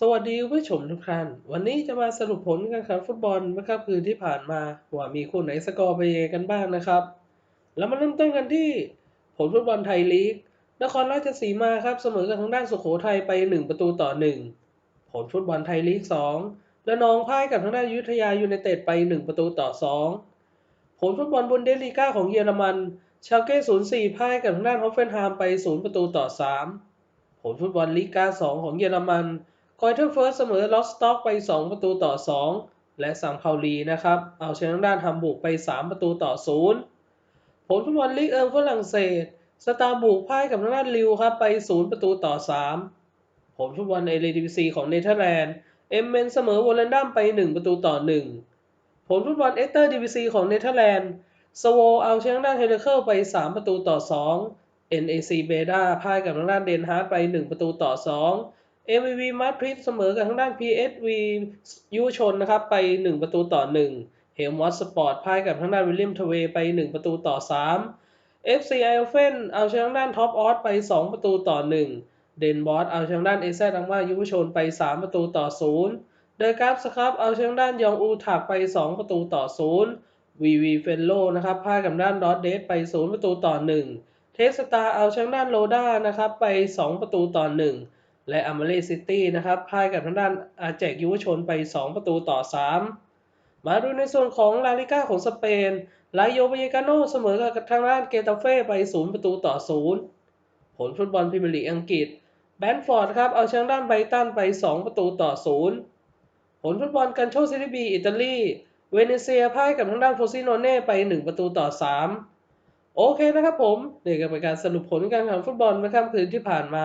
สวัสดีผู้ชมทุกท่าน วันนี้จะมาสรุปผลการแข่งฟุตบอลเมื่อค่ำคืนที่ผ่านมา ว่ามีคู่ไหนสกอร์ไปยังกันบ้างนะครับ แล้วมาเริ่มต้นกันที่ผลฟุตบอลไทยลีก นครราชสีมาครับเสมอกับทางด้านสุโขทัยไป 1 ประตูต่อ 1 ผลฟุตบอลไทยลีก2และนองพ่ายกับทางด้านยุทธยายูไนเต็ดไป 1 ประตูต่อ 2 ผลฟุตบอลบุนเดสลีกาของเยอรมัน ชาลเก้04พ่ายกับทางด้านฮอฟเฟนไฮม์ไป 0 ประตูต่อ 3 ผลฟุตบอลลีกา2ของเยอรมัน กอยเทอร์เฟิร์สเสมอลอสต็อกไป 2 ประตูต่อ 2 และสังเภาลีนะครับ เอาชนะทางด้านฮัมบูกไป 3 ประตูต่อ 0 ผลฟุตบอลลีกเอิงฝรั่งเศส สตาร์บุกพ่ายกับทางด้านลิวครับไป 0 ประตูต่อ 3 ผลฟุตบอลเอเลดิวิซีของเนเธอร์แลนด์ เอ็มเมนเสมอวอลเลนดัมไป 1 ประตูต่อ 1 ผลฟุตบอลเอสเตอร์ดิวิซีของเนเธอร์แลนด์สโวเอาชนะทางด้านเฮเลเคิลไป 3 ประตูต่อ 2 NAC เบดาพ่ายกับทางด้านเดนฮาร์ดไป 1 ประตูต่อ 2 MVV มาดริดเสมอกับทางด้าน PSV ยูชนนะครับไป 1 ประตูต่อ 1 เฮลมอสสปอร์ตพ่ายกับทางด้านวิลเลียมทเวไป 1 ประตูต่อ 3 FC ไอเฟนเอาชนะทางด้านท็อปออสไป 2 ประตูต่อ 1 เดนบอสเอาชนะทางด้านเอเซดังว่ายูชนไป 3 ประตูต่อ 0 เดอะกราฟสครับเอาชนะทางด้านยองอูถักไป 2 ประตูต่อ 0 วีวีเฟนโลนะครับพ่ายกับด้านดอตเดสไป 0 ประตูต่อ 1 เทสตาเอาชนะด้านโลด้านะครับไป 2 ประตูต่อ 1 และอ m ม r รซิตี้นะครับพ่ายกับทางด้านอาแจกยุวชนไป 2 ประตูต่อ 3 มาดูในส่วนของลาลิก้าของสเปนลาโยเบยกาโนเสมอกับทางด้านเกตาเฟ่ไป 0 ประตูต่อ 0 ผลฟุตบอลพรีเมียร์ลีกอังกฤษแบนฟอร์ดครับเอาชนะด้านไบตันไป 2 ประตูต่อ 0 ผลฟุตบอลกันโชซิลิบีอิตาลีเวเนเซียพ่ายกับทางด้านโฟซิโนเน่ไป 1 ประตูต่อ 3 โอเคนะครับผมนี่ก็เป็นการสรุปผลการแข่งฟุตบอลเมื่อค่ำคืนที่ผ่านมา